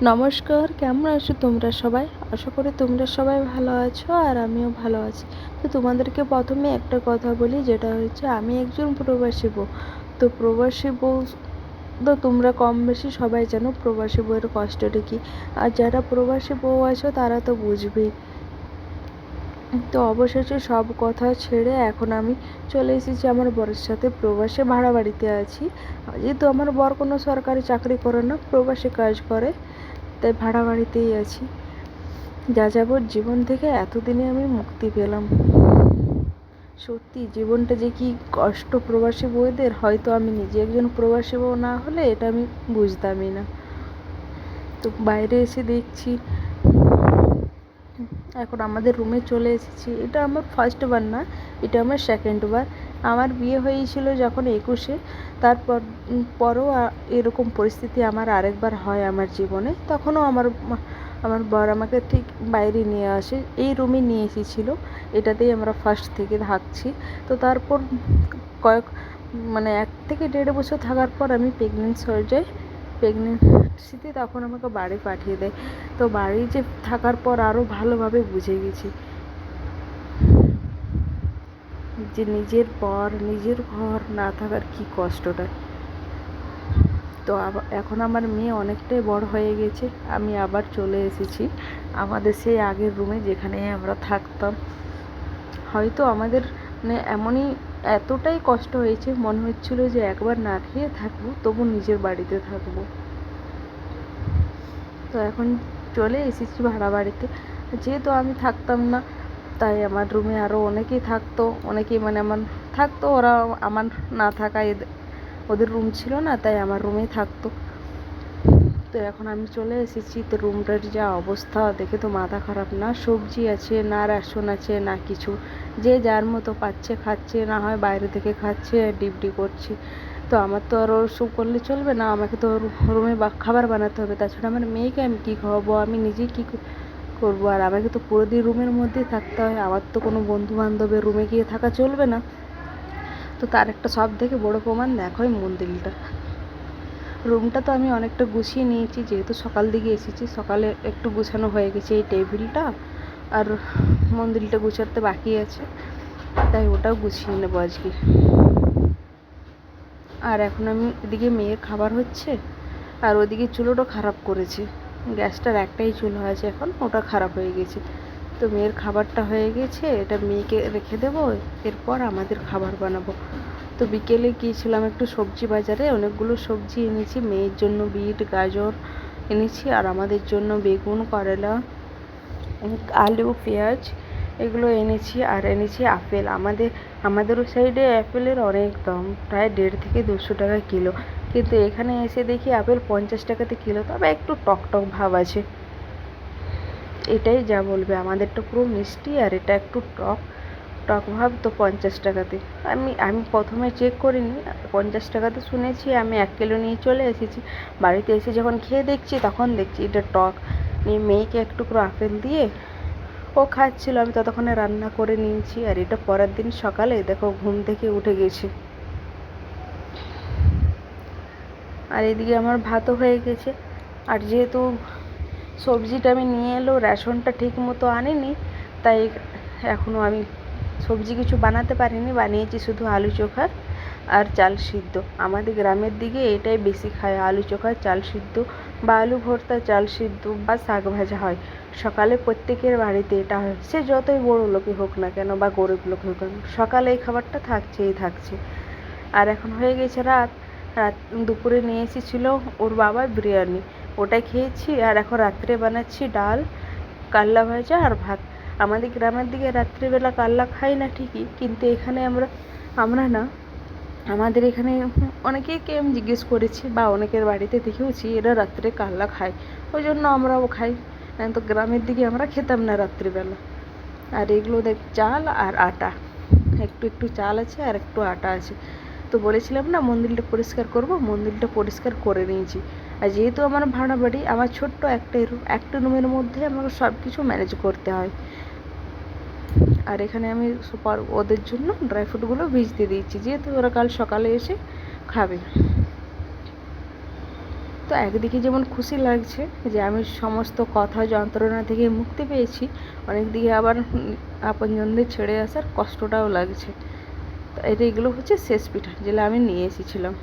নমস্কার, কেমন আছো তোমরা সবাই? আশা করি তোমরা সবাই ভালো আছো আর আমিও ভালো আছি। তো তোমাদেরকে প্রথমে একটা কথা বলি, যেটা হচ্ছে আমি একজন প্রবাসী বউ। তো প্রবাসী বউ তো তোমরা কম বেশি সবাই জানো প্রবাসী বউয়ের কষ্টটা কী। আর যারা প্রবাসী বউ আছো তারা তো বুঝবেই। তো অবশেষে সব কথা ছেড়ে এখন আমি চলে এসেছি আমার বরের সাথে। প্রবাসে ভাড়া বাড়িতে আছি। যেহেতু আমার বর কোনো সরকারি চাকরি করে না, প্রবাসে কাজ করে, তাই ভাড়া বাড়িতেই আছি। যাযাবর জীবন থেকে এতদিনে আমি মুক্তি পেলাম। সত্যি, জীবনটা যে কি কষ্ট প্রবাসী বউদের, হয়তো আমি নিজে একজন প্রবাসী বউ না হলে এটা আমি বুঝতামই না। তো বাইরে এসে দেখছি এখন আমাদের রুমে চলে এসেছি। এটা আমার ফার্স্ট বার না, এটা আমার সেকেন্ড বার। আমার বিয়ে হয়েছিল যখন একুশে, তারপর পরও এরকম পরিস্থিতি আমার আরেকবার হয় আমার জীবনে। তখনও আমার আমার বর আমাকে ঠিক বাইরে নিয়ে আসে, এই রুমে নিয়ে এসেছিল। এটাতেই আমরা ফার্স্ট থেকে থাকছি। তো তারপর কয়েক মানে এক থেকে দেড় বছর থাকার পর আমি প্রেগনেন্ট হয়ে যাই। প্রেগনেন্সিতে তখন আমাকে বাড়ি পাঠিয়ে দেয়। তো বাড়ি যে থাকার পর আরও ভালোভাবে বুঝে গেছি। যে নিজের পর, নিজের ঘর না থাকার কী কষ্টটা। তো এখন আমার মেয়ে অনেকটাই বড় হয়ে গেছে, আমি আবার চলে এসেছি। আমাদের সেই আগের রুমে যেখানে আমরা থাকতাম। হয়তো আমাদের মানে এমনই এতটাই কষ্ট হয়েছে, মনে হচ্ছিল যে একবার না খেয়ে থাকব, তবু নিজের বাড়িতে থাকব। তো এখন চলে এসেছি ভাড়া বাড়িতে। যেহেতু আমি থাকতাম না, তাই আমার রুমে আরও অনেকেই থাকতো, অনেকেই মানে আমার থাকতো, ওরা আমার না থাকায় ওদের রুম ছিল না, তাই আমার রুমেই থাকতো। তো এখন আমি চলে এসেছি। তো রুমটার যা অবস্থা, দেখে তো মাথা খারাপ। না সবজি আছে, না রেশন আছে, না কিছু। যে যার মতো পাচ্ছে, খাচ্ছে, না হয় বাইরে থেকে খাচ্ছে ডিউটি করছে। তো আমার তো আর ওসব করলে চলবে না, আমাকে তো রুমে খাবার বানাতে হবে। তাছাড়া আমার মেয়েকে আমি কী খাওয়াবো? আমি নিজেই কী করব? আর আমাকে তো পুরো দিন রুমের মধ্যেই থাকতে হয়। আমার তো কোনো বন্ধু বান্ধবের রুমে গিয়ে থাকা চলবে না। তো তার একটা সব থেকে বড় প্রমাণ দেখোই মন্দিরটা। রুমটা তো আমি অনেকটা গুছিয়ে নিয়েছি, যেহেতু সকাল দিকে এসেছি, সকালে একটু গুছানো হয়ে গেছে এই টেবিলটা, আর মন্দিরটা গুছাতে বাকি আছে, তাই ওটাও গুছিয়ে নেব আজকে। আর এখন আমি এদিকে মেয়ের খাবার হচ্ছে, আর ওদিকে চুলোটা খারাপ করেছে, গ্যাসটার একটাই চুলো আছে এখন, ওটা খারাপ হয়ে গেছে। তো মেয়ের খাবারটা হয়ে গেছে, এটা মেয়েকে রেখে দেবো, এরপর আমাদের খাবার বানাবো। তো বিকেলে গিয়েছিলাম একটু সবজি বাজারে অনেকগুলো সবজি এনেছি। মেয়ের জন্য বিট, গাজর এনেছি আর আমাদের জন্য বেগুন, করলা, আলু, পেঁয়াজ এগুলো এনেছি আর এনেছি আপেল। আমাদের আমাদের ওই সাইডে অ্যাপেলের অনেক দাম, প্রায় দেড় থেকে দুশো টাকা কিলো। কিন্তু এখানে এসে দেখি আপেল পঞ্চাশ টাকাতে কিলো। তবে একটু টক টক ভাব আছে। এটাই যা বলবে। আমাদেরটা পুরো মিষ্টি আর এটা একটু টক। টক ভাব তো পঞ্চাশ টাকাতে। আমি আমি প্রথমে চেক করিনি, পঞ্চাশ টাকাতে শুনেছি, আমি এক কিলো নিয়ে চলে এসেছি। বাড়িতে এসে যখন খেয়ে দেখছি, তখন দেখছি এটা টক। নিয়ে মেয়েকে একটু করে আপেল দিয়ে ও খাচ্ছিল, আমি ততক্ষণে রান্না করে নিয়েছি। আর এটা পরের দিন সকালে, দেখো, ঘুম থেকে উঠে গেছে। আর এদিকে আমার ভাতও হয়ে গেছে। আর যেহেতু সবজিটা আমি নিয়ে এলো, রেশনটা ঠিক মতো আনিনি, তাই এখনও আমি সবজি কিছু বানাতে পারিনি, বানিয়েছি শুধু আলু চোখা আর চাল সিদ্ধ। আমাদের গ্রামের দিকে এটাই বেশি খায়, আলু চোখা চাল সিদ্ধ বা আলু ভর্তা, চাল সিদ্ধ বা শাক ভাজা হয়। সকালে প্রত্যেকের বাড়িতে এটা হয়। সে যতই বড় লোকই হোক না কেন বা গরিব লোক হোক না সকালে এই খাবারটা থাকছেই, থাকছে। আর এখন হয়ে গেছে রাত। রাত দুপুরে নিয়ে এসেছিল ওর বাবা বিরিয়ানি। ওটাই খেয়েছি আর এখন রাত্রে বানাচ্ছি ডাল, কাল্লা ভাজা আর ভাত। আমাদের গ্রামের দিকে রাত্রিবেলা কাল্লা খাই না ঠিকই, কিন্তু এখানে আমরা আমরা না, আমাদের এখানে অনেকেইকে আমি জিজ্ঞেস করেছি বা অনেকের বাড়িতে দেখেওছি এরা রাত্রে কাল্লা খায়। ওই জন্য আমরাও খাই। তো গ্রামের দিকে আমরা খেতাম না রাত্রিবেলা। আর এগুলো দেখ, চাল আর আটা। একটু একটু চাল আছে আর একটু আটা আছে। তো বলেছিলাম না, মন্দিরটা পরিষ্কার করব, মন্দিরটা পরিষ্কার করে নিয়েছি। আর যেহেতু আমার ভাড়া বাড়ি, আমার ছোট্ট একটাই রুম একটা রুমের মধ্যে আমাকে সব কিছু ম্যানেজ করতে হয়। আর এখানে আমি সুপার ওদের জন্য ড্রাই ফ্রুটগুলো ভিজতে দিয়েছি, যেহেতু ওরা কাল সকালে এসে খাবে। তো একদিকে যেমন খুশি লাগছে যে আমি সমস্ত কথা, যন্ত্রণা থেকে মুক্তি পেয়েছি, অনেকদিকে আবার আপনজনদের ছেড়ে আসার কষ্টটাও লাগছে। এটা এগুলো হচ্ছে শেষ পিঠা যেগুলো আমি নিয়ে এসেছিলাম।